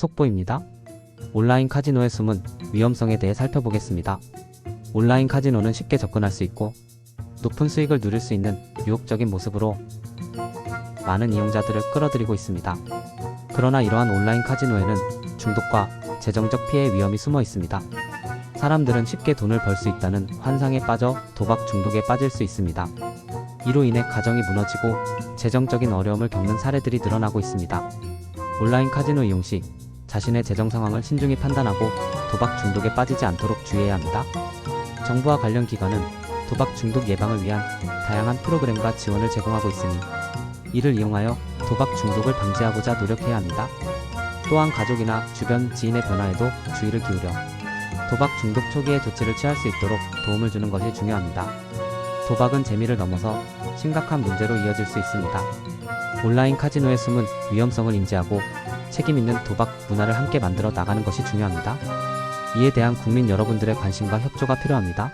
속보입니다. 온라인 카지노의 숨은 위험성에 대해 살펴보겠습니다. 온라인 카지노는 쉽게 접근할 수 있고 높은 수익을 누릴 수 있는 유혹적인 모습으로 많은 이용자들을 끌어들이고 있습니다. 그러나 이러한 온라인 카지노에는 중독과 재정적 피해 위험이 숨어 있습니다. 사람들은 쉽게 돈을 벌 수 있다는 환상에 빠져 도박 중독에 빠질 수 있습니다. 이로 인해 가정이 무너지고 재정적인 어려움을 겪는 사례들이 늘어나고 있습니다. 온라인 카지노 이용 시 자신의 재정 상황을 신중히 판단하고 도박 중독에 빠지지 않도록 주의해야 합니다. 정부와 관련 기관은 도박 중독 예방을 위한 다양한 프로그램과 지원을 제공하고 있으니 이를 이용하여 도박 중독을 방지하고자 노력해야 합니다. 또한 가족이나 주변 지인의 변화에도 주의를 기울여 도박 중독 초기에 조치를 취할 수 있도록 도움을 주는 것이 중요합니다. 도박은 재미를 넘어서 심각한 문제로 이어질 수 있습니다. 온라인 카지노의 숨은 위험성을 인지하고 책임 있는 도박 문화를 함께 만들어 나가는 것이 중요합니다. 이에 대한 국민 여러분들의 관심과 협조가 필요합니다.